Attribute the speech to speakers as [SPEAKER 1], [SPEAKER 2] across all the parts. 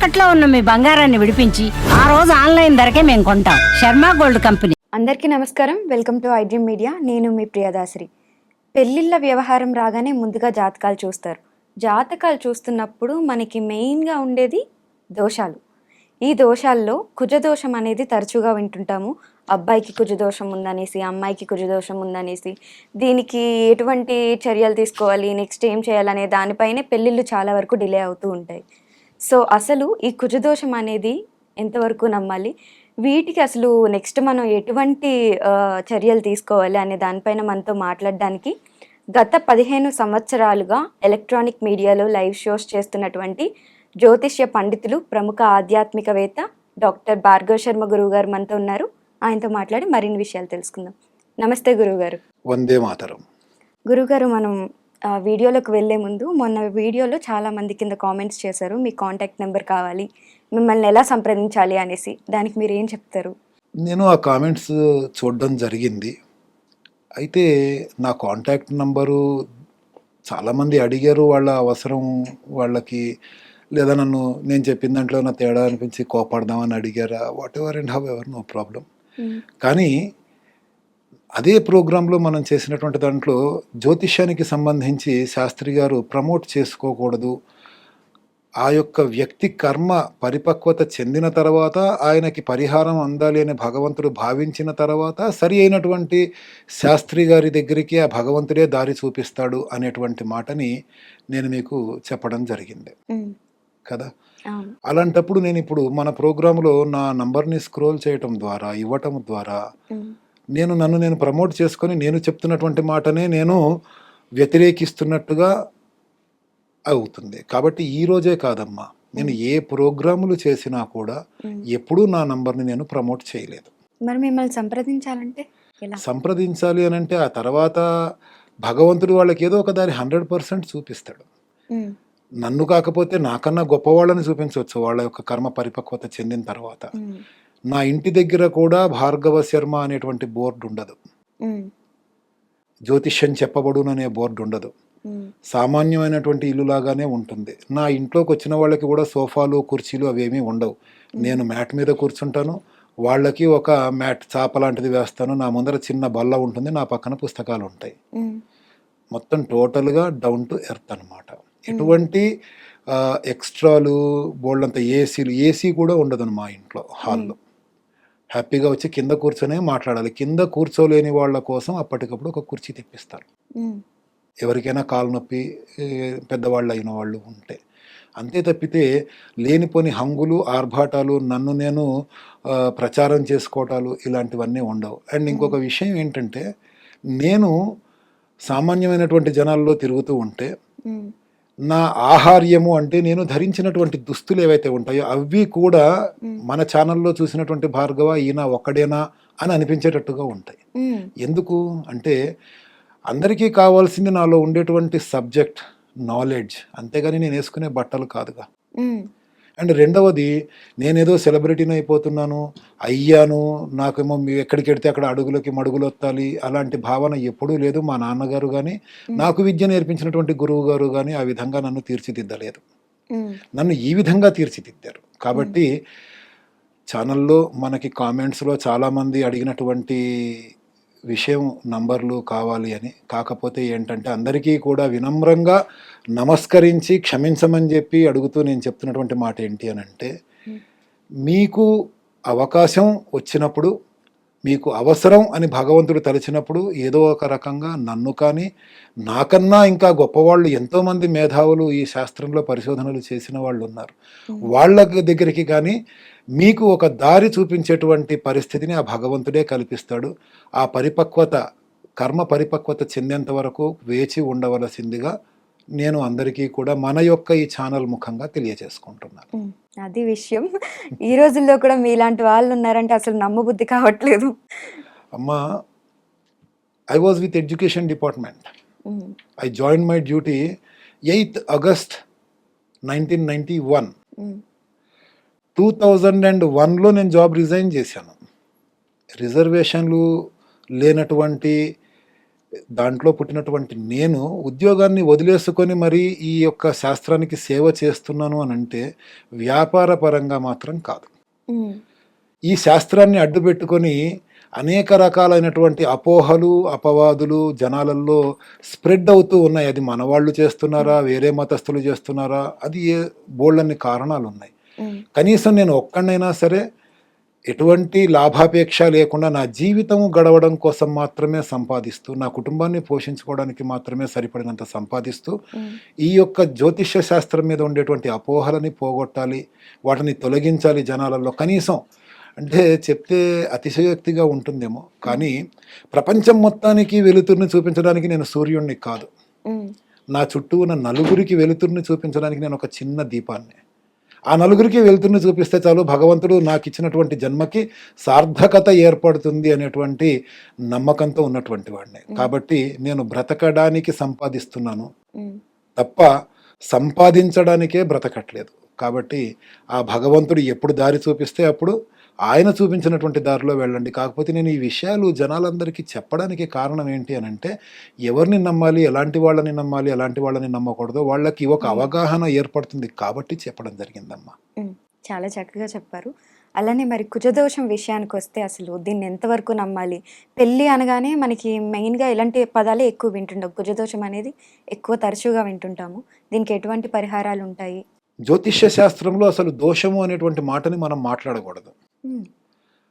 [SPEAKER 1] తాకట్లో ఉన్న మీ బంగారాన్ని విడిపించి ఆ రోజు ఆన్లైన్ ధరకే మేము కొంటాం. Sharma gold company.
[SPEAKER 2] అందరికీ నమస్కారం. Welcome to iDream media. నేను మీ ప్రియదాసరి పెళ్ళిళ్ళ వ్యవహారం రాగానే ముందుగా జాతకాలు చూస్తారు. జాతకాలు చూస్తున్నప్పుడు మనకి మెయిన్గా ఉండేది దోషాలు. ఈ దోషాల్లో కుజదోషం అనేది తరచుగా వింటుంటాము. అబ్బాయికి కుజదోషం ఉందనేసి అమ్మాయికి కుజదోషం ఉందనేసి దీనికి ఎటువంటి చర్యలు తీసుకోవాలి నెక్స్ట్ ఏం చేయాలనే దానిపైనే పెళ్ళిళ్ళు చాలా వరకు డిలే అవుతూ ఉంటాయి. సో అసలు ఈ కుజదోషం అనేది ఎంతవరకు నమ్మాలి? వీటికి అసలు నెక్స్ట్ మనం ఎటువంటి చర్యలు తీసుకోవాలి అనే దానిపైన మనతో మాట్లాడడానికి గత పదిహేను సంవత్సరాలుగా ఎలక్ట్రానిక్ మీడియాలో లైవ్ షోస్ చేస్తున్నటువంటి జ్యోతిష్య పండితులు ప్రముఖ ఆధ్యాత్మికవేత్త డాక్టర్ భార్గవ్ శర్మ గురువు గారు మనతో ఉన్నారు. ఆయనతో మాట్లాడి మరిన్ని విషయాలు తెలుసుకుందాం. నమస్తే గురువుగారు.
[SPEAKER 3] వందే మాతరం.
[SPEAKER 2] గురుగారు మనం వీడియోలోకి వెళ్ళే ముందు మొన్న వీడియోలో చాలా మంది కింద కామెంట్స్ చేశారు మీ కాంటాక్ట్ నెంబర్ కావాలి మిమ్మల్ని ఎలా సంప్రదించాలి? అనేసి. దానికి మీరు ఏం చెప్తారు?
[SPEAKER 3] నేను ఆ కామెంట్స్ చూడడం జరిగింది. అయితే నా కాంటాక్ట్ నంబరు చాలామంది అడిగారు వాళ్ళ అవసరం వాళ్ళకి లేదా నన్ను నేను చెప్పిన దాంట్లో నా తేడా అనిపించి కోపడదామని అడిగారా? Whatever and however no problem కానీ అదే ప్రోగ్రాంలో మనం చేసినటువంటి దాంట్లో జ్యోతిష్యానికి సంబంధించి శాస్త్రి గారు ప్రమోట్ చేసుకోకూడదు. ఆ యొక్క వ్యక్తి కర్మ పరిపక్వత చెందిన తర్వాత ఆయనకి పరిహారం అందాలి అని భగవంతుడు భావించిన తర్వాత సరి అయినటువంటి శాస్త్రి గారి దగ్గరికి ఆ భగవంతుడే దారి చూపిస్తాడు అనేటువంటి మాటని నేను మీకు చెప్పడం జరిగింది. కదా? అలాంటప్పుడు నేను ఇప్పుడు మన ప్రోగ్రాంలో నా నంబర్ని స్క్రోల్ చేయటం ద్వారా ఇవ్వటం ద్వారా నేను నన్ను నేను ప్రమోట్ చేసుకొని నేను చెప్తున్నటువంటి మాటనే నేను వ్యతిరేకిస్తున్నట్టుగా అవుతుంది. కాబట్టి ఈ రోజే కాదమ్మా. నేను ఏ ప్రోగ్రాములు చేసినా కూడా. ఎప్పుడూ నా నంబర్ని నేను ప్రమోట్ చేయలేదు.
[SPEAKER 2] మరి మిమ్మల్ని సంప్రదించాలంటే
[SPEAKER 3] సంప్రదించాలి అని అంటే ఆ తర్వాత భగవంతుడు వాళ్ళకి ఏదో ఒక దారి హండ్రెడ్ పర్సెంట్ చూపిస్తాడు. నన్ను కాకపోతే నాకన్నా గొప్పవాళ్ళని చూపించవచ్చు వాళ్ళ యొక్క కర్మ పరిపక్వత చెందిన తర్వాత. నా ఇంటి దగ్గర కూడా భార్గవ శర్మ అనేటువంటి బోర్డు ఉండదు. జ్యోతిష్యం చెప్పబడును అనే బోర్డు ఉండదు. సామాన్యమైనటువంటి ఇల్లు లాగానే ఉంటుంది. నా ఇంట్లోకి వచ్చిన వాళ్ళకి కూడా సోఫాలు కుర్చీలు అవేమీ ఉండవు. నేను మ్యాట్ మీద కూర్చుంటాను. వాళ్ళకి ఒక మ్యాట్ చాప లాంటిది వేస్తాను. నా ముందర చిన్న బల్ల ఉంటుంది. నా పక్కన పుస్తకాలు ఉంటాయి. మొత్తం టోటల్గా డౌన్ టు ఎర్త్ అనమాట ఎటువంటి ఎక్స్ట్రాలు బోల్డంత ఏసీలు ఏసీ కూడా ఉండదు మా ఇంట్లో హాల్లో. హ్యాపీగా వచ్చి కింద కూర్చొనే మాట్లాడాలి. కింద కూర్చోలేని వాళ్ళ కోసం అప్పటికప్పుడు ఒక కుర్చీ తెప్పిస్తారు. ఎవరికైనా కాలు నొప్పి పెద్దవాళ్ళు అయిన వాళ్ళు ఉంటే. అంతే తప్పితే లేనిపోని హంగులు ఆర్భాటాలు నన్ను నేను ప్రచారం చేసుకోవటాలు ఇలాంటివన్నీ ఉండవు. అండ్ ఇంకొక విషయం ఏంటంటే నేను సామాన్యమైనటువంటి జనాల్లో తిరుగుతూ ఉంటే నా ఆహార్యము అంటే నేను ధరించినటువంటి దుస్తులు ఏవైతే ఉంటాయో అవి కూడా మన ఛానల్లో చూసినటువంటి భార్గవ ఈయన ఒక్కడేనా అని అనిపించేటట్టుగా ఉంటాయి. ఎందుకు అంటే అందరికీ కావాల్సింది నాలో ఉండేటువంటి సబ్జెక్ట్ నాలెడ్జ్. అంతేగాని నేను వేసుకునే బట్టలు కాదుగా. అండ్ రెండవది నేనేదో సెలబ్రిటీని అయిపోతున్నాను అయ్యాను నాకేమో మీ ఎక్కడికి వెడితే అక్కడ అడుగులకి మడుగులు వత్తాలి అలాంటి భావన ఎప్పుడూ లేదు మా నాన్నగారు కానీ నాకు విద్య నేర్పించినటువంటి గురువు గారు కానీ ఆ విధంగా నన్ను తీర్చిదిద్దలేదు. నన్ను ఈ విధంగా తీర్చిదిద్దారు. కాబట్టి ఛానల్లో మనకి కామెంట్స్లో చాలామంది అడిగినటువంటి విషయం నంబర్లు కావాలి అని. కాకపోతే ఏంటంటే అందరికీ కూడా వినమ్రంగా నమస్కరించి క్షమించమని చెప్పి అడుగుతూ నేను చెప్తున్నటువంటి మాట ఏంటి అని అంటే మీకు అవకాశం వచ్చినప్పుడు మీకు అవసరం అని భగవంతుడు తలిచినప్పుడు ఏదో ఒక రకంగా నన్ను కానీ నాకన్నా ఇంకా గొప్పవాళ్ళు ఎంతోమంది మేధావులు ఈ శాస్త్రంలో పరిశోధనలు చేసిన వాళ్ళు ఉన్నారు. వాళ్ళ దగ్గరికి కానీ మీకు ఒక దారి చూపించేటువంటి పరిస్థితిని ఆ భగవంతుడే కల్పిస్తాడు. ఆ పరిపక్వత కర్మ పరిపక్వత చెందేంత వరకు వేచి ఉండవలసిందిగా నేను అందరికీ కూడా మన యొక్క ఈ ఛానల్ ముఖంగా తెలియజేసుకుంటున్నాను.
[SPEAKER 2] అది విషయం. ఈ రోజుల్లో కూడా మీలాంటి వాళ్ళు ఉన్నారంటే అసలు నమ్మబుద్ధి కావట్లేదు.
[SPEAKER 3] అమ్మా I was with education department I join my duty eighth August nineteen ninety one two thousand and వన్లో నేను జాబ్ రిజైన్ చేశాను. రిజర్వేషన్లు లేనటువంటి దాంట్లో పుట్టినటువంటి నేను ఉద్యోగాన్ని వదిలేసుకొని మరి ఈ యొక్క శాస్త్రానికి సేవ చేస్తున్నాను అని అంటే వ్యాపార పరంగా మాత్రం కాదు. ఈ శాస్త్రాన్ని అడ్డు పెట్టుకొని అనేక రకాలైనటువంటి అపోహలు అపవాదులు జనాలలో స్ప్రెడ్ అవుతూ ఉన్నాయి. అది మన వాళ్ళు చేస్తున్నారా వేరే మతస్థులు చేస్తున్నారా? అది ఏ బోళ్ళన్ని కారణాలు ఉన్నాయి కనీసం నేను ఒక్కడైనా సరే ఎటువంటి లాభాపేక్ష లేకుండా నా జీవితం గడవడం కోసం మాత్రమే సంపాదిస్తూ నా కుటుంబాన్ని పోషించుకోవడానికి మాత్రమే సరిపడినంత సంపాదిస్తూ ఈ యొక్క జ్యోతిష్య శాస్త్రం మీద ఉండేటువంటి అపోహలని పోగొట్టాలి వాటిని తొలగించాలి జనాలలో. కనీసం అంటే చెప్తే అతిశయోక్తిగా ఉంటుందేమో కానీ ప్రపంచం మొత్తానికి వెలుతురుని చూపించడానికి నేను సూర్యుడిని కాదు. నా చుట్టూ ఉన్న నలుగురికి వెలుతురుని చూపించడానికి నేను ఒక చిన్న దీపాన్ని ఆ నలుగురికి వెలుతురుని చూపిస్తే చాలు భగవంతుడు నాకు ఇచ్చినటువంటి జన్మకి సార్థకత ఏర్పడుతుంది అనేటువంటి నమ్మకంతో ఉన్నటువంటి వాడిని. కాబట్టి నేను బ్రతకడానికి సంపాదిస్తున్నాను. తప్ప సంపాదించడానికే బ్రతకట్లేదు. కాబట్టి ఆ భగవంతుడు ఎప్పుడు దారి చూపిస్తే అప్పుడు ఆయన చూపించినటువంటి దారిలో వెళ్ళండి. కాకపోతే నేను ఈ విషయాలు జనాలందరికీ చెప్పడానికి కారణం ఏంటి అని అంటే ఎవరిని నమ్మాలి ఎలాంటి వాళ్ళని నమ్మాలి ఎలాంటి వాళ్ళని నమ్మకూడదు వాళ్ళకి ఒక అవగాహన ఏర్పడుతుంది కాబట్టి చెప్పడం జరిగిందమ్మా.
[SPEAKER 2] చాలా చక్కగా చెప్పారు. అలానే మరి కుజదోషం విషయానికి వస్తే అసలు దీన్ని ఎంతవరకు నమ్మాలి? పెళ్ళి అనగానే మనకి మెయిన్గా ఇలాంటి పదాలే ఎక్కువ వింటుంటాం. కుజదోషం అనేది ఎక్కువ తరచుగా వింటుంటాము. దీనికి ఎటువంటి పరిహారాలు ఉంటాయి?
[SPEAKER 3] జ్యోతిష్య శాస్త్రంలో అసలు దోషము అనేటువంటి మాటని మనం మాట్లాడకూడదు.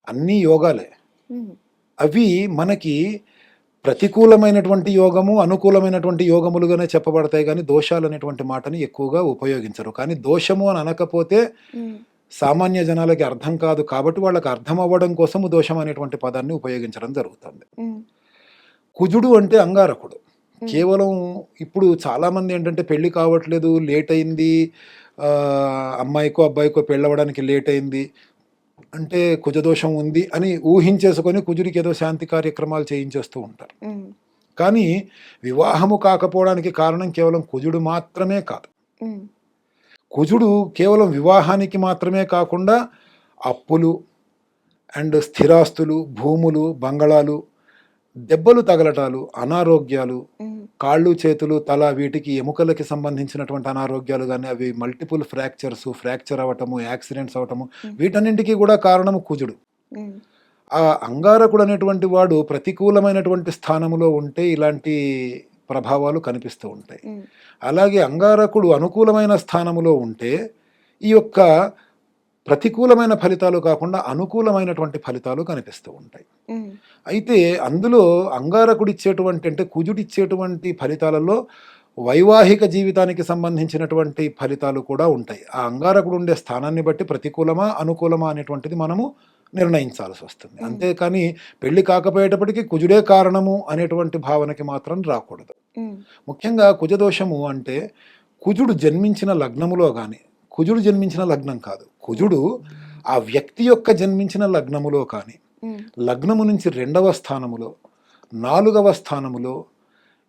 [SPEAKER 3] అన్నీ యోగాలే. అవి మనకి ప్రతికూలమైనటువంటి యోగము అనుకూలమైనటువంటి యోగములుగానే చెప్పబడతాయి కానీ దోషాలు అనేటువంటి మాటని ఎక్కువగా ఉపయోగించరు. కానీ దోషము అని అనకపోతే సామాన్య జనాలకి అర్థం కాదు కాబట్టి వాళ్ళకి అర్థం అవ్వడం కోసము దోషం అనేటువంటి పదాన్ని ఉపయోగించడం జరుగుతుంది. కుజుడు అంటే అంగారకుడు. కేవలం ఇప్పుడు చాలామంది ఏంటంటే పెళ్ళి కావట్లేదు లేట్ అయింది అమ్మాయికో అబ్బాయికో పెళ్ళవడానికి లేట్ అయింది. అంటే కుజదోషం ఉంది అని ఊహించేసుకొని కుజుడికి ఏదో శాంతి కార్యక్రమాలు చేయించేస్తూ ఉంటారు. కానీ వివాహము కాకపోవడానికి కారణం కేవలం కుజుడు మాత్రమే కాదు. కుజుడు కేవలం వివాహానికి మాత్రమే కాకుండా అప్పులు అండ్ స్థిరాస్తులు భూములు బంగళాలు దెబ్బలు తగలటాలు అనారోగ్యాలు కాళ్ళు చేతులు తల వీటికి ఎముకలకి సంబంధించినటువంటి అనారోగ్యాలు కానీ అవి మల్టిపుల్ ఫ్రాక్చర్స్ ఫ్రాక్చర్ అవ్వటము యాక్సిడెంట్స్ అవ్వటము వీటన్నింటికీ కూడా కారణము కుజుడు. ఆ అంగారకుడు అనేటువంటి వాడు ప్రతికూలమైనటువంటి స్థానంలో ఉంటే ఇలాంటి ప్రభావాలు కనిపిస్తూ ఉంటాయి. అలాగే అంగారకుడు అనుకూలమైన స్థానములో ఉంటే ఈ యొక్క ప్రతికూలమైన ఫలితాలు కాకుండా అనుకూలమైనటువంటి ఫలితాలు కనిపిస్తూ ఉంటాయి. అయితే అందులో అంగారకుడు ఇచ్చేటువంటి అంటే కుజుడు ఇచ్చేటువంటి ఫలితాలలో వైవాహిక జీవితానికి సంబంధించినటువంటి ఫలితాలు కూడా ఉంటాయి. ఆ అంగారకుడు ఉండే స్థానాన్ని బట్టి ప్రతికూలమా అనుకూలమా అనేటువంటిది మనము నిర్ణయించాల్సి వస్తుంది. అంతేకాని పెళ్ళి కాకపోయేటప్పటికీ కుజుడే కారణము అనేటువంటి భావనకి మాత్రం రాకూడదు. ముఖ్యంగా కుజదోషము అంటే కుజుడు జన్మించిన లగ్నములో కానీ కుజుడు జన్మించిన లగ్నం కాదు. కుజుడు ఆ వ్యక్తి యొక్క జన్మించిన లగ్నములో కానీ లగ్నము నుంచి రెండవ స్థానములో నాలుగవ స్థానములో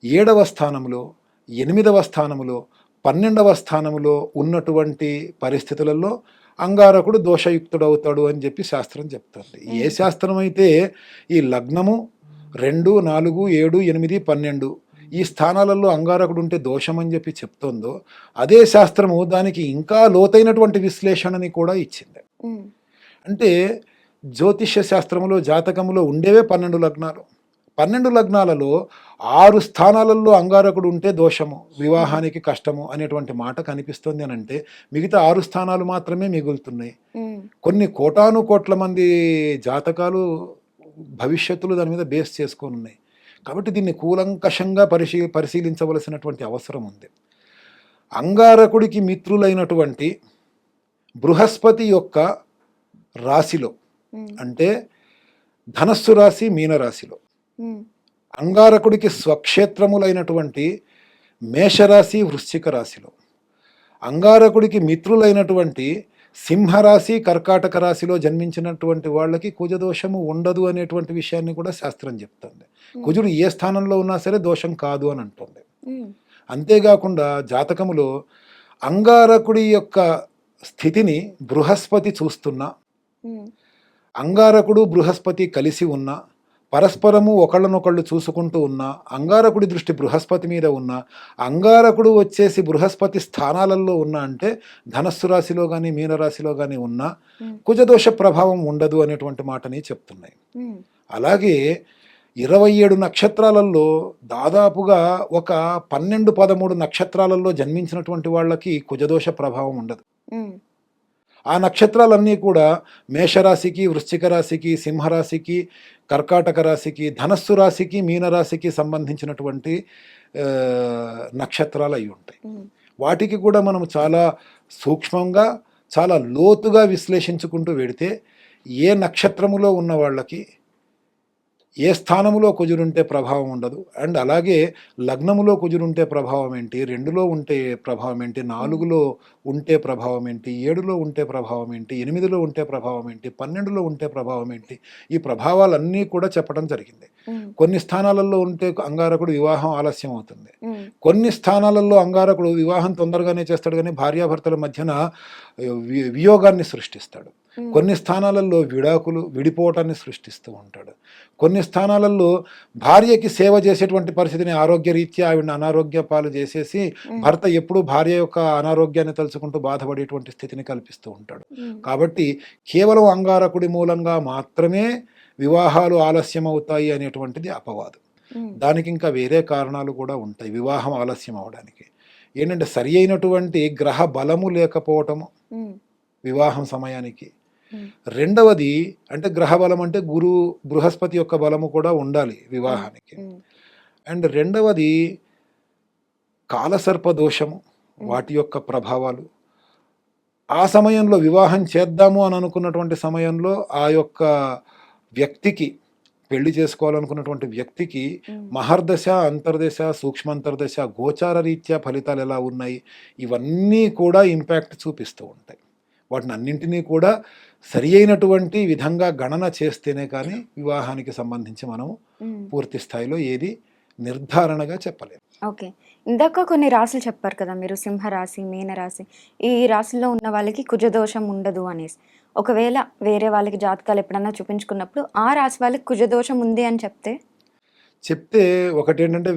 [SPEAKER 3] ఏడవ స్థానములో ఎనిమిదవ స్థానములో పన్నెండవ స్థానములో ఉన్నటువంటి పరిస్థితులలో అంగారకుడు దోషయుక్తుడవుతాడు అని చెప్పి శాస్త్రం చెప్తుంది. ఏ శాస్త్రం అయితే ఈ లగ్నము రెండు నాలుగు ఏడు ఎనిమిది పన్నెండు ఈ స్థానాలలో అంగారకుడు ఉంటే దోషం అని చెప్పి చెప్తోందో అదే శాస్త్రము దానికి ఇంకా లోతైనటువంటి విశ్లేషణని కూడా ఇచ్చింది. అంటే జ్యోతిష్య శాస్త్రములో జాతకములో ఉండేవే పన్నెండు లగ్నాలు. పన్నెండు లగ్నాలలో ఆరు స్థానాలలో అంగారకుడు ఉంటే దోషము వివాహానికి కష్టము అనేటువంటి మాట కనిపిస్తుంది అని అంటే మిగతా ఆరు స్థానాలు మాత్రమే మిగులుతున్నాయి. కొన్ని కోటాను కోట్ల మంది జాతకాలు భవిష్యత్తులు దాని మీద బేస్ చేసుకొని ఉన్నాయి. కాబట్టి దీన్ని కూలంకషంగా పరిశీ పరిశీలించవలసినటువంటి అవసరం ఉంది. అంగారకుడికి మిత్రులైనటువంటి బృహస్పతి యొక్క రాశిలో అంటే ధనస్సు రాశి మీనరాశిలో అంగారకుడికి స్వక్షేత్రములైనటువంటి మేషరాశి వృశ్చిక రాశిలో. అంగారకుడికి మిత్రులైనటువంటి సింహరాశి కర్కాటక రాశిలో జన్మించినటువంటి వాళ్ళకి కుజదోషము ఉండదు అనేటువంటి విషయాన్ని కూడా శాస్త్రం చెప్తుంది. కుజుడు ఏ స్థానంలో ఉన్నా సరే దోషం కాదు అని అంటుంది. అంతేకాకుండా జాతకములో అంగారకుడి యొక్క స్థితిని బృహస్పతి చూస్తున్నా అంగారకుడు బృహస్పతి కలిసి ఉన్న పరస్పరము ఒకళ్ళనొకళ్ళు చూసుకుంటూ ఉన్న అంగారకుడి దృష్టి బృహస్పతి మీద ఉన్న అంగారకుడు వచ్చేసి బృహస్పతి స్థానాలలో ఉన్న అంటే ధనస్సు రాశిలో కానీ మీనరాశిలో కానీ ఉన్న కుజదోష ప్రభావం ఉండదు అనేటువంటి మాటని చెప్తున్నాయి. అలాగే ఇరవై ఏడు నక్షత్రాలలో దాదాపుగా ఒక పన్నెండు పదమూడు నక్షత్రాలలో జన్మించినటువంటి వాళ్ళకి కుజదోష ప్రభావం ఉండదు. ఆ నక్షత్రాలన్నీ కూడా మేషరాశికి వృశ్చిక రాశికి సింహరాశికి కర్కాటక రాశికి ధనస్సు రాశికి మీనరాశికి సంబంధించినటువంటి నక్షత్రాలు అయి ఉంటాయి. వాటికి కూడా మనం చాలా సూక్ష్మంగా చాలా లోతుగా విశ్లేషించుకుంటూ వెడితే ఏ నక్షత్రములో ఉన్న వాళ్ళకి ఏ స్థానములో కుజురుంటే ప్రభావం ఉండదు. అండ్ అలాగే లగ్నములో కుజురుంటే ప్రభావం ఏంటి? రెండులో ఉంటే ప్రభావం ఏంటి? నాలుగులో ఉంటే ప్రభావం ఏంటి? ఏడులో ఉంటే ప్రభావం ఏంటి? ఎనిమిదిలో ఉంటే ప్రభావం ఏంటి? పన్నెండులో ఉంటే ప్రభావం ఏంటి? ఈ ప్రభావాలన్నీ కూడా చెప్పడం జరిగింది. కొన్ని స్థానాలలో ఉంటే అంగారకుడు వివాహం ఆలస్యం అవుతుంది. కొన్ని స్థానాలలో అంగారకుడు వివాహం తొందరగానే చేస్తాడు కానీ భార్యాభర్తల మధ్యన వియోగాన్ని సృష్టిస్తాడు. కొన్ని స్థానాలలో విడాకులు విడిపోవటాన్ని సృష్టిస్తూ ఉంటాడు. కొన్ని స్థానాలలో భార్యకి సేవ చేసేటువంటి పరిస్థితిని ఆరోగ్య రీత్యా ఆవిడ అనారోగ్య పాలు చేసేసి భర్త ఎప్పుడు భార్య యొక్క అనారోగ్యాన్ని తలుచుకుంటూ బాధపడేటువంటి స్థితిని కల్పిస్తూ ఉంటాడు. కాబట్టి కేవలం అంగారకుడి మూలంగా మాత్రమే వివాహాలు ఆలస్యం అవుతాయి అనేటువంటిది అపవాదు. దానికి ఇంకా వేరే కారణాలు కూడా ఉంటాయి వివాహం ఆలస్యం అవడానికి. ఏంటంటే సరి అయినటువంటి గ్రహ బలము లేకపోవటము వివాహం సమయానికి రెండవది అంటే గ్రహ బలం అంటే గురు బృహస్పతి యొక్క బలము కూడా ఉండాలి వివాహానికి. అండ్ రెండవది కాలసర్ప దోషము వాటి యొక్క ప్రభావాలు. ఆ సమయంలో వివాహం చేద్దాము అని అనుకున్నటువంటి సమయంలో ఆ యొక్క వ్యక్తికి పెళ్ళి చేసుకోవాలనుకున్నటువంటి వ్యక్తికి మహర్దశ అంతర్దశ సూక్ష్మంతర్దశ గోచార రీత్యా ఫలితాలు ఎలా ఉన్నాయి? ఇవన్నీ కూడా ఇంపాక్ట్ చూపిస్తూ ఉంటాయి. వాటిని అన్నింటినీ కూడా సరి అయినటువంటి విధంగా గణన చేస్తేనే కానీ వివాహానికి సంబంధించి మనం
[SPEAKER 2] ఉమ్.
[SPEAKER 3] పూర్తి స్థాయిలో ఏది నిర్ధారణగా చెప్పలేము.
[SPEAKER 2] ఓకే ఇందాక కొన్ని రాశులు చెప్పారు కదా మీరు సింహరాశి మీనరాశి. ఈ రాశిలో ఉన్న వాళ్ళకి కుజదోషం ఉండదు అనేసి. ఒకవేళ వేరే వాళ్ళకి జాతకాలు ఎప్పుడన్నా చూపించుకున్నప్పుడు ఆ రాశి వాళ్ళకి కుజదోషం ఉంది అని చెప్తే?
[SPEAKER 3] చెప్తే ఒకటి ఏంటంటే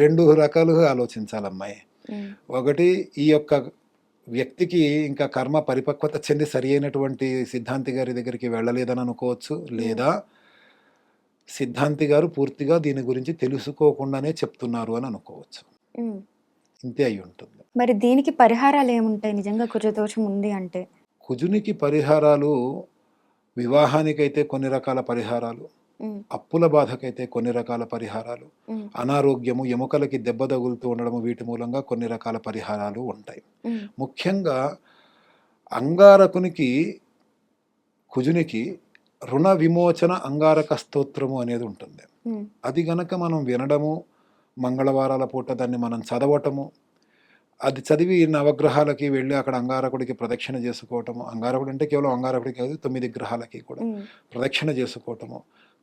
[SPEAKER 3] రెండు రకాలుగా ఆలోచించాలి అమ్మాయి
[SPEAKER 2] ఉమ్,
[SPEAKER 3] ఒకటి ఈ యొక్క వ్యక్తికి ఇంకా కర్మ పరిపక్వత చెంది సరి అయినటువంటి సిద్ధాంతి గారి దగ్గరికి వెళ్ళలేదని అనుకోవచ్చు. లేదా సిద్ధాంతి గారు పూర్తిగా దీని గురించి తెలుసుకోకుండానే చెప్తున్నారు అని అనుకోవచ్చు. ఇంతే అయి ఉంటుంది.
[SPEAKER 2] మరి దీనికి పరిహారాలు ఏముంటాయి? నిజంగా కుజదోషం ఉంది అంటే?
[SPEAKER 3] కుజునికి పరిహారాలు వివాహానికైతే కొన్ని రకాల పరిహారాలు. అప్పుల బాధకైతే కొన్ని రకాల పరిహారాలు. అనారోగ్యము ఎముకలకి దెబ్బ తగులుతూ ఉండడము వీటి మూలంగా కొన్ని రకాల పరిహారాలు ఉంటాయి. ముఖ్యంగా అంగారకునికి కుజునికి రుణ విమోచన అంగారక స్తోత్రము అనేది ఉంటుంది. అది గనక మనం వినడము మంగళవారాల పూట దాన్ని మనం చదవటము అది చదివి నవగ్రహాలకి వెళ్ళి అక్కడ అంగారకుడికి ప్రదక్షిణ చేసుకోవటము అంగారకుడు అంటే కేవలం అంగారకుడికి కాదు తొమ్మిది గ్రహాలకి కూడా ప్రదక్షిణ చేసుకోవటము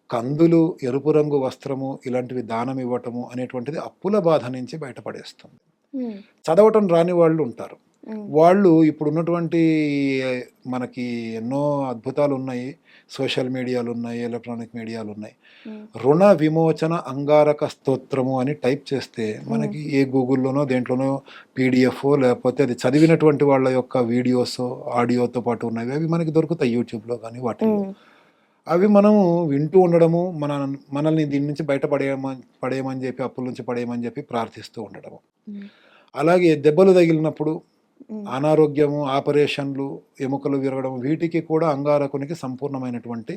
[SPEAKER 3] కందులు ఎరుపు రంగు వస్త్రము ఇలాంటివి దానం ఇవ్వటము అనేటువంటిది అప్పుల బాధ నుంచి బయటపడేస్తుంది. చదవటం రాని వాళ్ళు ఉంటారు. వాళ్ళు ఇప్పుడు ఉన్నటువంటి మనకి ఎన్నో అద్భుతాలు ఉన్నాయి సోషల్ మీడియాలు ఉన్నాయి ఎలక్ట్రానిక్ మీడియాలు ఉన్నాయి రుణ విమోచన అంగారక స్తోత్రము అని టైప్ చేస్తే మనకి ఏ గూగుల్లోనో దేంట్లోనో పీడిఎఫ్ లేకపోతే అది చదివినటువంటి వాళ్ళ యొక్క వీడియోస్ ఆడియోతో పాటు ఉన్నవి అవి మనకి దొరుకుతాయి యూట్యూబ్లో కానీ వాటిల్లో.
[SPEAKER 2] ఉమ్,
[SPEAKER 3] అవి మనము వింటూ ఉండడము మన మనల్ని దీని నుంచి బయటపడేయమని పడేయమని చెప్పి అప్పుల నుంచి పడేయమని చెప్పి ప్రార్థిస్తూ ఉండడము. అలాగే దెబ్బలు తగిలినప్పుడు అనారోగ్యము ఆపరేషన్లు ఎముకలు విరగడం వీటికి కూడా అంగారకునికి సంపూర్ణమైనటువంటి.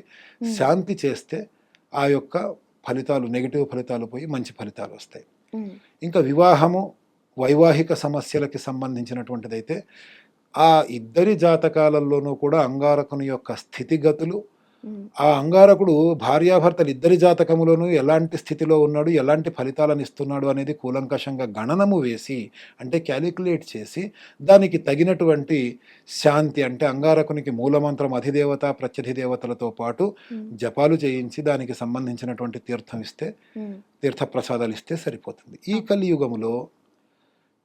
[SPEAKER 3] శాంతి చేస్తే ఆ యొక్క ఫలితాలు నెగిటివ్ ఫలితాలు పోయి మంచి ఫలితాలు వస్తాయి. ఇంకా వివాహము వైవాహిక సమస్యలకి సంబంధించినటువంటిదైతే ఆ ఇద్దరి జాతకాలలోనూ కూడా అంగారకుని యొక్క స్థితిగతులు ఆ అంగారకుడు భార్యాభర్తలు ఇద్దరి జాతకములోనూ ఎలాంటి స్థితిలో ఉన్నాడు ఎలాంటి ఫలితాలను ఇస్తున్నాడు అనేది కూలంకషంగా గణనము వేసి అంటే క్యాలిక్యులేట్ చేసి దానికి తగినటువంటి శాంతి అంటే అంగారకునికి మూలమంత్రం అధిదేవత ప్రత్యధిదేవతలతో పాటు జపాలు చేయించి దానికి సంబంధించినటువంటి తీర్థం ఇస్తే తీర్థప్రసాదాలు ఇస్తే సరిపోతుంది. ఈ కలియుగములో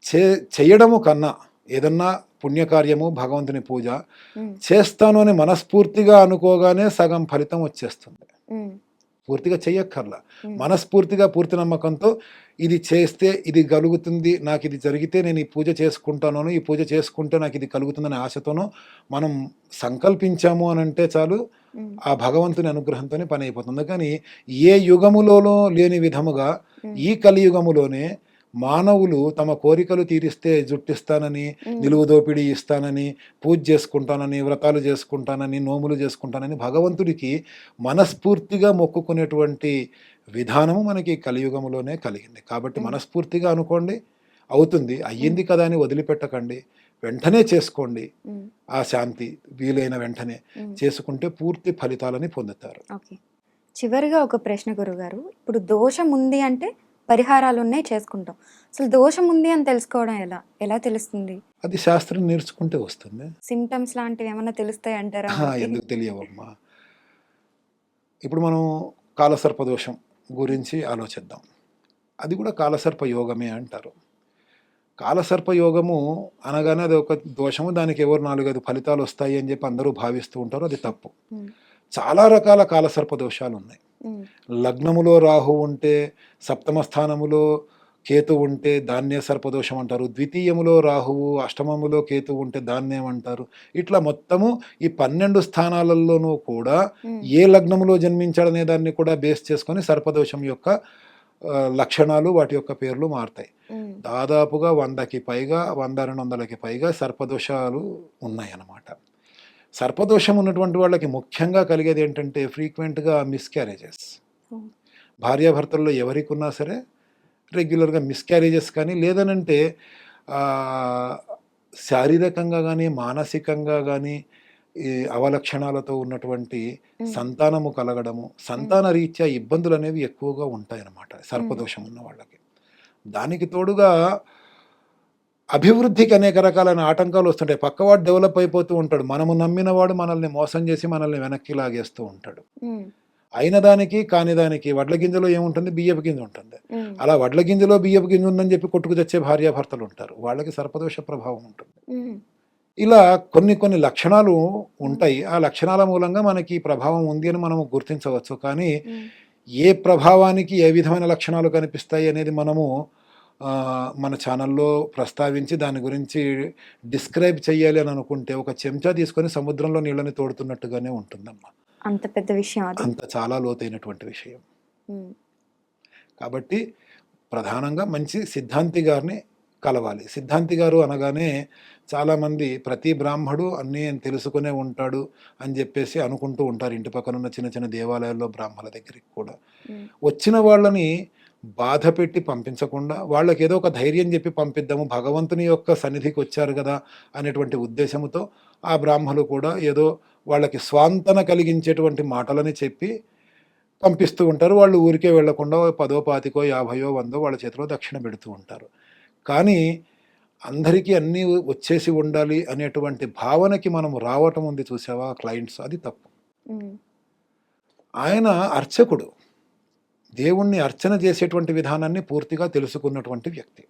[SPEAKER 3] చే చేయడము కన్నా ఏదన్నా పుణ్యకార్యము భగవంతుని పూజ చేస్తాను అని మనస్ఫూర్తిగా అనుకోగానే సగం ఫలితం వచ్చేస్తుంది. పూర్తిగా చెయ్యక్కర్లా. మనస్ఫూర్తిగా పూర్తి నమ్మకంతో ఇది చేస్తే ఇది కలుగుతుంది నాకు ఇది జరిగితే నేను ఈ పూజ చేసుకుంటాను ఈ పూజ చేసుకుంటే నాకు ఇది కలుగుతుందనే ఆశతోనో మనం సంకల్పించాము అని అంటే చాలు ఆ భగవంతుని అనుగ్రహంతోనే పని అయిపోతుంది. కానీ ఏ యుగములోనో లేని విధముగా ఈ కలియుగములోనే మానవులు తమ కోరికలు తీరిస్తే జుట్టిస్తానని నిలువు దోపిడీ ఇస్తానని పూజ చేసుకుంటానని వ్రతాలు చేసుకుంటానని నోములు చేసుకుంటానని భగవంతుడికి మనస్ఫూర్తిగా మొక్కుకునేటువంటి విధానము మనకి కలియుగములోనే కలిగింది. కాబట్టి మనస్ఫూర్తిగా అనుకోండి అవుతుంది. అయ్యింది కదా అని వదిలిపెట్టకండి. వెంటనే చేసుకోండి. ఆ శాంతి వీలైన వెంటనే. చేసుకుంటే పూర్తి ఫలితాలని పొందుతారు.
[SPEAKER 2] చివరిగా ఒక ప్రశ్న గురుగారు. ఇప్పుడు దోషం ఉంది అంటే పరిహారాలు ఉన్నాయి చేసుకుంటాం. అసలు దోషం ఉంది అని తెలుసుకోవడం ఎలా? ఎలా తెలుస్తుంది?
[SPEAKER 3] అది శాస్త్రం నేర్చుకుంటే వస్తుంది.
[SPEAKER 2] సిమ్టమ్స్ లాంటివి ఏమైనా తెలుస్తాయి అంటారా?
[SPEAKER 3] ఎందుకు తెలియవమ్మా? ఇప్పుడు మనం కాలసర్ప దోషం గురించి ఆలోచిద్దాం. అది కూడా కాలసర్ప యోగమే అంటారు. కాలసర్ప యోగము అనగానే అది ఒక దోషము దానికి ఎవరు నాలుగైదు ఫలితాలు వస్తాయి అని చెప్పి అందరూ భావిస్తూ ఉంటారు. అది తప్పు. చాలా రకాల కాలసర్ప దోషాలు ఉన్నాయి లగ్నములో రాహు ఉంటే సప్తమ స్థానములో కేతు ఉంటే దాన్నే సర్పదోషం అంటారు. ద్వితీయములో రాహువు అష్టమములో కేతు ఉంటే దాన్నేమంటారు ఇట్లా మొత్తము ఈ పన్నెండు స్థానాలలోనూ కూడా ఏ లగ్నములో జన్మించాడనే దాన్ని కూడా బేస్ చేసుకొని సర్పదోషం యొక్క లక్షణాలు వాటి యొక్క పేర్లు మారుతాయి. దాదాపుగా వందకి పైగా వంద రెండు వందలకి పైగా సర్పదోషాలు ఉన్నాయన్నమాట. సర్పదోషం ఉన్నటువంటి వాళ్ళకి ముఖ్యంగా కలిగేది ఏంటంటే ఫ్రీక్వెంట్గా మిస్క్యారేజెస్ భార్యాభర్తల్లో ఎవరికి ఉన్నా సరే రెగ్యులర్గా మిస్క్యారేజెస్ కానీ లేదనంటే శారీరకంగా కానీ మానసికంగా కానీ ఈ అవలక్షణాలతో ఉన్నటువంటి సంతానము కలగడము సంతాన రీత్యా ఇబ్బందులు అనేవి ఎక్కువగా ఉంటాయన్నమాట సర్పదోషం ఉన్న వాళ్ళకి. దానికి తోడుగా అభివృద్ధికి అనేక రకాలైన ఆటంకాలు వస్తుంటాయి. పక్కవాడు డెవలప్ అయిపోతూ ఉంటాడు. మనము నమ్మిన వాడు మనల్ని మోసం చేసి మనల్ని వెనక్కి లాగేస్తూ ఉంటాడు. అయిన దానికి కాని దానికి వడ్ల గింజలో ఏముంటుంది? బియ్యపు గింజ ఉంటుంది. అలా వడ్ల గింజలో బియ్యపు గింజ ఉందని చెప్పి కొట్టుకు తెచ్చే భార్యాభర్తలు ఉంటారు. వాళ్ళకి సర్పదోష ప్రభావం ఉంటుంది. ఇలా కొన్ని కొన్ని లక్షణాలు ఉంటాయి. ఆ లక్షణాల మూలంగా మనకి ప్రభావం ఉంది అని మనం గుర్తించవచ్చు. కానీ ఏ ప్రభావానికి ఏ విధమైన లక్షణాలు కనిపిస్తాయి అనేది మనము మన ఛానల్లో ప్రస్తావించి దాని గురించి డిస్క్రైబ్ చేయాలి అని అనుకుంటే ఒక చెంచా తీసుకొని సముద్రంలో నీళ్ళని తోడుతున్నట్టుగానే ఉంటుందమ్మా.
[SPEAKER 2] అంత పెద్ద విషయం
[SPEAKER 3] అంత చాలా లోతైనటువంటి విషయం. కాబట్టి ప్రధానంగా మంచి సిద్ధాంతి గారిని కలవాలి. సిద్ధాంతి గారు అనగానే చాలామంది ప్రతి బ్రాహ్మడు అన్నీ తెలుసుకునే ఉంటాడు అని చెప్పేసి అనుకుంటూ ఉంటారు ఇంటి పక్కన ఉన్న చిన్న చిన్న దేవాలయాల్లో బ్రాహ్మణుల దగ్గరికి కూడా. వచ్చిన వాళ్ళని బాధ పెట్టి పంపించకుండా వాళ్ళకి ఏదో ఒక ధైర్యం చెప్పి పంపిద్దాము భగవంతుని యొక్క సన్నిధికి వచ్చారు కదా అనేటువంటి ఉద్దేశంతో ఆ బ్రాహ్మలు కూడా ఏదో వాళ్ళకి స్వాంతన కలిగించేటువంటి మాటలని చెప్పి పంపిస్తూ ఉంటారు. వాళ్ళు ఊరికే వెళ్ళకుండా పదో పాతికో యాభయో వందో వాళ్ళ చేతిలో దక్షిణ పెడుతూ ఉంటారు. కానీ అందరికీ అన్నీ వచ్చేసి ఉండాలి అనేటువంటి భావనకి మనం రావటం ఉంది చూసావా క్లయింట్స్? అది తప్పు. ఆయన అర్చకుడు. దేవుణ్ణి అర్చన చేసేటువంటి విధానాన్ని పూర్తిగా తెలుసుకున్నటువంటి వ్యక్తి.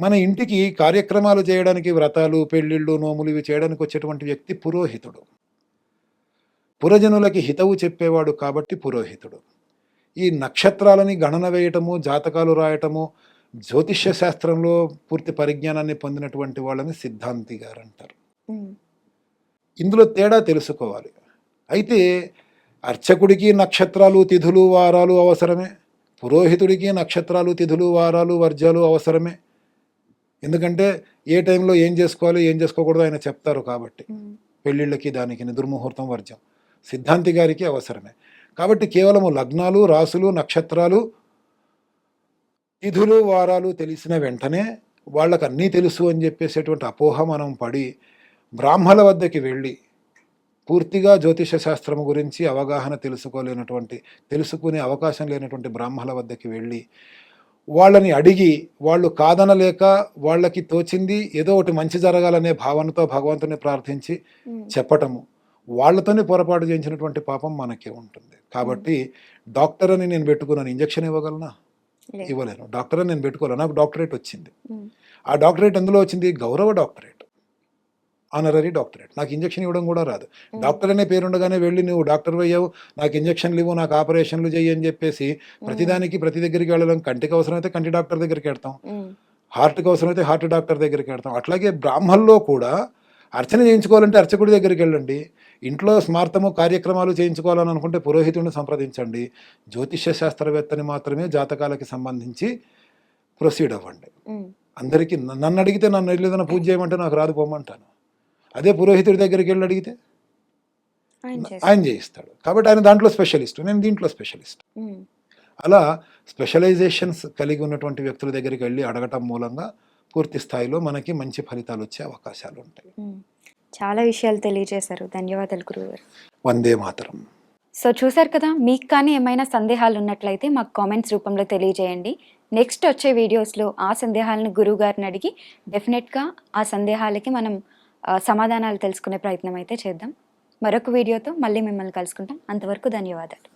[SPEAKER 3] మన ఇంటికి కార్యక్రమాలు చేయడానికి వ్రతాలు పెళ్ళిళ్ళు నోములు ఇవి చేయడానికి వచ్చేటువంటి వ్యక్తి పురోహితుడు. పురజనులకి హితవు చెప్పేవాడు కాబట్టి పురోహితుడు. ఈ నక్షత్రాలని గణన వేయటము జాతకాలు రాయటము జ్యోతిష్య శాస్త్రంలో పూర్తి పరిజ్ఞానాన్ని పొందినటువంటి వాళ్ళని సిద్ధాంతి గారు అంటారు. ఇందులో తేడా తెలుసుకోవాలి. అయితే అర్చకుడికి నక్షత్రాలు తిథులు వారాలు అవసరమే. పురోహితుడికి నక్షత్రాలు తిథులు వారాలు వర్జాలు అవసరమే. ఎందుకంటే ఏ టైంలో ఏం చేసుకోవాలి ఏం చేసుకోకూడదు ఆయన చెప్తారు కాబట్టి. పెళ్ళిళ్ళకి దానికి దుర్ముహూర్తం వర్జం. సిద్ధాంతి గారికి అవసరమే. కాబట్టి కేవలము లగ్నాలు రాసులు నక్షత్రాలు తిథులు వారాలు తెలిసిన వెంటనే వాళ్ళకి అన్నీ తెలుసు అని చెప్పేసేటువంటి అపోహ మనం పడి బ్రాహ్మల వద్దకి వెళ్ళి పూర్తిగా జ్యోతిష శాస్త్రం గురించి అవగాహన తెలుసుకోలేనటువంటి తెలుసుకునే అవకాశం లేనటువంటి బ్రాహ్మల వద్దకి వెళ్ళి వాళ్ళని అడిగి వాళ్ళు కాదనలేక వాళ్ళకి తోచింది ఏదో ఒకటి మంచి జరగాలనే భావనతో భగవంతుని ప్రార్థించి చెప్పటము. వాళ్ళతోనే పొరపాటు చేయించినటువంటి పాపం మనకే ఉంటుంది. కాబట్టి డాక్టర్ అని నేను పెట్టుకున్నాను. ఇంజక్షన్ ఇవ్వగలనా. ఇవ్వలేను. డాక్టర్ అని నేను పెట్టుకోలేను. నాకు డాక్టరేట్ వచ్చింది. ఆ డాక్టరేట్ ఎందులో వచ్చింది? గౌరవ డాక్టరేట్. ఆనరరీ డాక్టరేట్ నాకు ఇంజక్షన్ ఇవ్వడం కూడా రాదు. డాక్టర్ అనే పేరు ఉండగానే వెళ్ళి నువ్వు డాక్టర్ అయ్యావు నాకు ఇంజక్షన్లు ఇవ్వు నాకు ఆపరేషన్లు చెయ్యి అని చెప్పేసి ప్రతిదానికి ప్రతి దగ్గరికి వెళ్ళడం కంటికి అవసరమైతే కంటి డాక్టర్ దగ్గరికి వెళ్తాం. హార్ట్కి అవసరమైతే హార్ట్ డాక్టర్ దగ్గరికి వెళ్తాం. అట్లాగే బ్రాహ్మణుల్లో కూడా అర్చన చేయించుకోవాలంటే అర్చకుడి దగ్గరికి వెళ్ళండి. ఇంట్లో స్మార్థము కార్యక్రమాలు చేయించుకోవాలని అనుకుంటే పురోహితుడిని సంప్రదించండి. జ్యోతిష్య శాస్త్రవేత్తని మాత్రమే జాతకాలకి సంబంధించి ప్రొసీడ్ అవ్వండి. అందరికీ నన్ను అడిగితే నన్ను ఏదైనా పూజ చేయమంటే నాకు రాదు పోమంటాను. అదే పురోహితుడి దగ్గరికి వెళ్ళి అడిగితే?
[SPEAKER 2] ఆయన
[SPEAKER 3] చేయిస్తాడు. కాబట్టి ఆయన దాంట్లో స్పెషలిస్ట్. నేను దీంట్లో స్పెషలిస్ట్. అలా స్పెషలైజేషన్స్ కలిగి ఉన్నటువంటి వ్యక్తుల దగ్గరికి వెళ్ళి అడగటం మూలంగా పూర్తి స్థాయిలో మనకి మంచి ఫలితాలు వచ్చే అవకాశాలు ఉంటాయి.
[SPEAKER 2] చాలా విషయాలు తెలియజేశారు. ధన్యవాదాలు గురుగారు
[SPEAKER 3] వందే మాతరం.
[SPEAKER 2] సో చూసారు కదా మీకు కానీ ఏమైనా సందేహాలు ఉన్నట్లయితే మాకు కామెంట్స్ రూపంలో తెలియజేయండి. నెక్స్ట్ వచ్చే వీడియోస్లో ఆ సందేహాలను గురువు గారిని అడిగి డెఫినెట్గా ఆ సందేహాలకి మనం సమాధానాలు తెలుసుకునే ప్రయత్నం అయితే చేద్దాం. మరొక వీడియోతో మళ్ళీ మిమ్మల్ని కలుసుకుంటాం. అంతవరకు ధన్యవాదాలు.